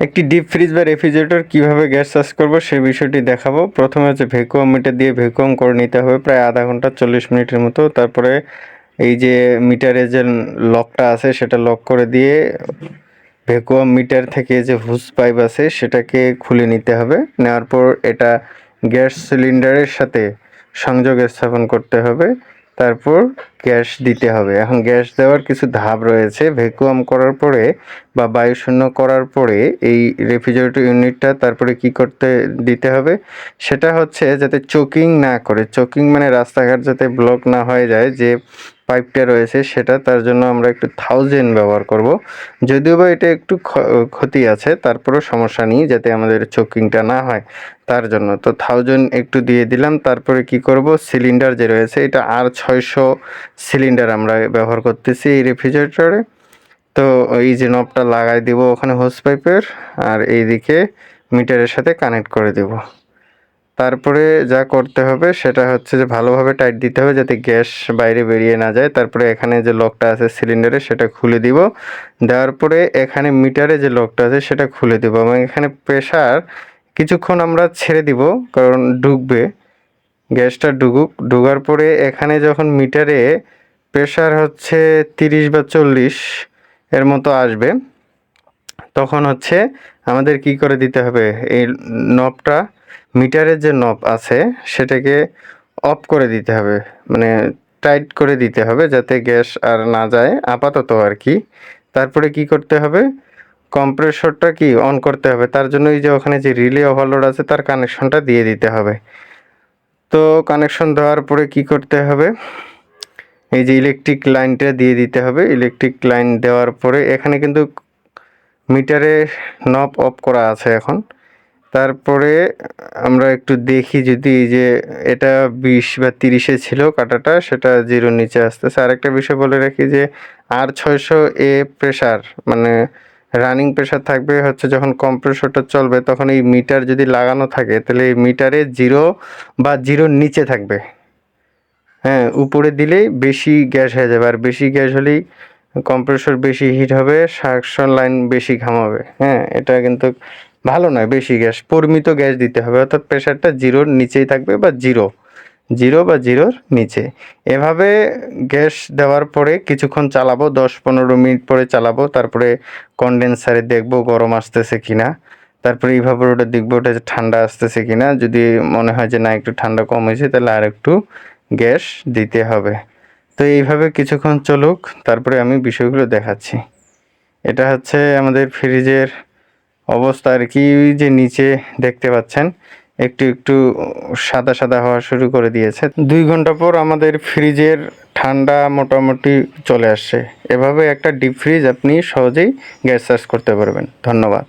একটি deep fridge বা refrigerator কীভাবে গ্যাস চার্জ করব সেই বিষয়টি দেখাবো। প্রথমে হচ্ছে ভ্যাকুয়াম মিটার দিয়ে ভ্যাকুয়াম করে নিতে হবে, প্রায় আধা ঘণ্টা চল্লিশ মিনিটের মতো। তারপরে এই যে মিটারে যে লকটা আছে সেটা লক করে দিয়ে ভ্যাকুয়াম মিটার থেকে যে হুস পাইপ আছে সেটাকে খুলে নিতে হবে। নেওয়ার পর এটা গ্যাস সিলিন্ডারের সাথে সংযোগ স্থাপন করতে হবে। তারপর গ্যাস দিতে হবে। এখন গ্যাস দেওয়ার কিছু ধাপ রয়েছে। ভ্যাকুয়াম করার পরে বা বায়ু শূন্য করার পরে এই রেফ্রিজারেটর ইউনিটটা তারপরে কি করতে, দিতে হবে? সেটা হচ্ছে যাতে চোকিং না করে। চোকিং মানে রাস্তাঘাট যাতে ব্লক না হয়ে যায়, যে পাইপটা রয়েছে সেটা, তার জন্য আমরা একটু থাউজেন্ড ব্যবহার করব। যদিও বা এটা একটু ক্ষতি আছে, তারপরেও সমস্যা নেই যাতে আমাদের চোকিংটা না হয় তার জন্য। তো থাউজেন্ড একটু দিয়ে দিলাম, তারপরে কি করব? সিলিন্ডার যে রয়েছে, এটা আর ছয়শো সিলিন্ডার আমরা ব্যবহার করতেছি এই রেফ্রিজারেটরে তো এই যে নবটা লাগাই দিব ওখানে হোস পাইপের আর এইদিকে মিটারের সাথে কানেক্ট করে দেব। তারপরে যা করতে হবে সেটা হচ্ছে যে ভালোভাবে টাইট দিতে হবে যাতে গ্যাস বাইরে বেরিয়ে না যায়। তারপরে এখানে যে লকটা আছে সিলিন্ডারে সেটা খুলে দিব। দেওয়ার পরে এখানে মিটারে যে লকটা আছে সেটা খুলে দিব এবং এখানে প্রেশার কিছুক্ষণ আমরা ছেড়ে দিব, কারণ ঢুকবে গ্যাসটা ঢুকুক ঢুকার পরে এখানে যখন মিটারে প্রেশার হচ্ছে তিরিশ বা চল্লিশ এর মতো আসবে। তখন হচ্ছে আমাদের কি করে দিতে হবে? এই নবটা মিটারের যে নব আছে, সেটাকে অফ করে দিতে হবে। মানে টাইট করে দিতে হবে যাতে গ্যাস আর না যায়, আপাতত আর কি। তারপরে কি করতে হবে? কম্প্রেসরটা কি অন করতে হবে? তার জন্য এই যে ওখানে যে রিলে ওভারলোড আছে, তার কানেকশনটা দিয়ে দিতে হবে। তো কানেকশন দেওয়ার পরে কি করতে হবে? এই যে ইলেকট্রিক লাইনটা দিয়ে দিতে হবে। ইলেকট্রিক লাইন দেওয়ার পরে এখানে কিন্তু মিটারে নব অফ করা আছে এখন। তারপরে আমরা একটু দেখি যদি যে এটা বিশ বা তিরিশে ছিল কাটাটা, সেটা জিরোর নিচে আসতেছে। আরেকটা বিষয় বলে রাখি যে আর ছয়শো এ প্রেশার মানে রানিং প্রেশার থাকবে হচ্ছে যখন কম্প্রেসরটা চলবে, তখন এই মিটার যদি লাগানো থাকে, তাহলে এই মিটারে জিরো বা জিরোর নিচে থাকবে। হ্যাঁ উপরে দিলেই বেশি গ্যাস হয়ে যাবে। আর বেশি গ্যাস হলেই কম্প্রেসর বেশি হিট হবে সাকশন লাইন বেশি ঘামাবে হ্যাঁ এটা কিন্তু ভালো নয়, বেশি গ্যাস। পরিমিত গ্যাস দিতে হবে, অর্থাৎ প্রেশারটা জিরোর নিচেই থাকবে বা জিরো। জিরো বা জিরোর নিচে। এভাবে গ্যাস দেওয়ার পরে কিছুক্ষণ চালাবো, দশ পনেরো মিনিট পরে চালাবো, তারপরে কন্ডেন্সারে দেখব গরম আসতেছে কিনা। তারপরে এইভাবে ওটা দেখব ওটা ঠান্ডা আসতেছে কি না যদি মনে হয় যে না, একটু ঠান্ডা কম হয়েছে, তাহলে আর একটু গ্যাস দিতে হবে। তো এইভাবে কিছুক্ষণ চলুক, তারপরে আমি বিষয়গুলো দেখাচ্ছি। এটা হচ্ছে আমাদের ফ্রিজের অবস্থা আর কি যে নিচে দেখতে পাচ্ছেন, একটু একটু সাদা সাদা হওয়া শুরু করে দিয়েছে। দুই ঘণ্টা পর আমাদের ফ্রিজের ঠান্ডা মোটামুটি চলে আসছে। এভাবে একটা ডিপ ফ্রিজ আপনি সহজেই গ্যাস চার্জ করতে পারবেন। ধন্যবাদ।